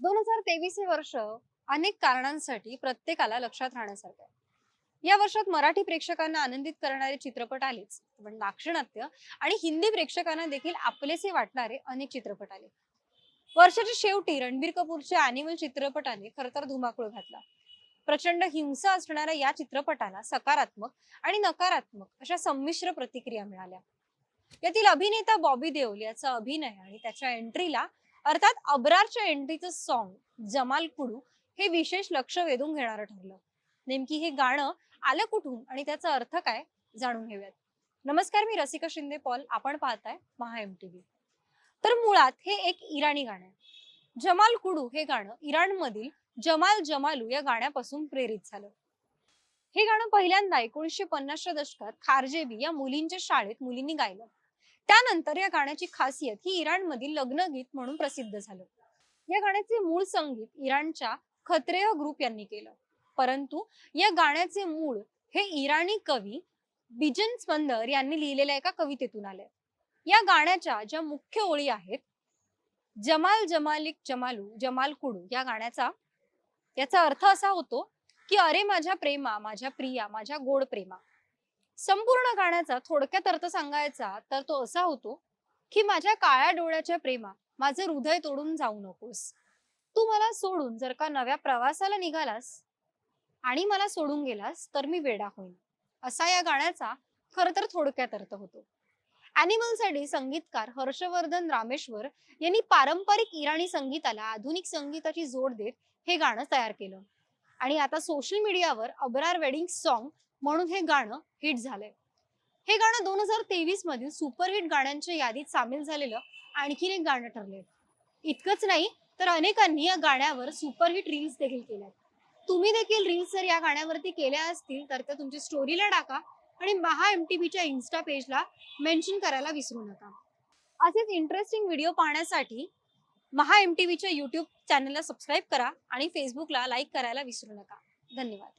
दोन हजार तेवीस हे वर्ष अनेक कारणांसाठी प्रत्येकाला लक्षात राहण्यासारखं आहे. या वर्षात मराठी प्रेक्षकांना आनंदित करणारे चित्रपट आलेच पण दाक्षिणात्य आणि हिंदी प्रेक्षकांना देखील आपलेसे वाटणारे अनेक चित्रपट आले. वर्षाच्या शेवटी रणबीर कपूरच्या अॅनिमल चित्रपटाने खरतर धुमाकूळ घातला. प्रचंड हिंसा असणाऱ्या या चित्रपटाला सकारात्मक आणि नकारात्मक अशा संमिश्र प्रतिक्रिया मिळाल्या. यातील अभिनेता बॉबी देओल याचा अभिनय आणि त्याच्या एंट्रीला अर्थात अब्रारच्या एंट्रीचं सॉन्ग जमाल कुडू हे विशेष लक्ष वेधून घेणारं ठरलं. नेमकी हे गाणं आलं कुठून आणि त्याचा अर्थ काय जाणून घेऊयात. नमस्कार मी रसिका शिंदे पॉल. आपण पाहताय महा एम टीव्ही तर मुळात हे एक इराणी गाणं आहे. जमाल कुडू हे गाणं इराणमधील जमाल जमालू या गाण्यापासून प्रेरित झालं. हे गाणं पहिल्यांदा एकोणीसशे पन्नासच्या दशकात खारजेबी या मुलींच्या शाळेत मुलींनी गायलं. त्यानंतर या गाण्याची खासियत ही इराणमधील लग्नगीत म्हणून प्रसिद्ध झालं. या गाण्याचे मूळ संगीत इराणच्या खत्रेय ग्रुप यांनी केलं. परंतु या गाण्याचे मूळ हे इराणी कवी बिजन स्पंदर यांनी लिहिलेल्या एका कवितेतून आले या गाण्याच्या ज्या मुख्य ओळी आहेत जमाल जमालिक जमालू जमाल कुडू या गाण्याचा याचा अर्थ असा होतो की अरे माझ्या प्रेमा माझ्या प्रिया माझ्या गोड प्रेमा संपूर्ण गाण्याचा थोडक्यात अर्थ सांगायचा तर तो असा होतो की माझ्या काळ्या डोळ्याच्या प्रेमा माझं हृदय तोडून जाऊ नकोस. तू मला सोडून जर का नव्या प्रवासाला निघालास आणि मला सोडून गेलास तर मी वेडा होईन. असा या गाण्याचा खर तर थोडक्यात अर्थ होतो. अॅनिमलसाठी संगीतकार हर्षवर्धन रामेश्वर यांनी पारंपरिक इराणी संगीताला आधुनिक संगीताची जोड देत हे गाणं तयार केलं. आणि आता सोशल मीडियावर अबरार वेडिंग सॉन्ग म्हणून हे गाणं हिट झालंय. हे गाणं दोन हजार तेवीस मधील सुपरहिट गाण्यांच्या यादीत सामील झालेलं आणखीन एक गाणं ठरलंय. इतकंच नाही तर अनेकांनी या गाण्यावर सुपरहिट रील्स देखील केल्या तुम्ही देखील रील्स जर या गाण्यावरती केल्या असतील तर त्या तुमच्या स्टोरीला टाका आणि महा एम टी बीच्या इन्स्टा पेजला मेन्शन करायला विसरू नका. असेच इंटरेस्टिंग व्हिडिओ पाहण्यासाठी महा एम टी बीच्या युट्यूब चॅनलला सबस्क्राईब करा आणि फेसबुकला लाईक करायला विसरू नका. धन्यवाद.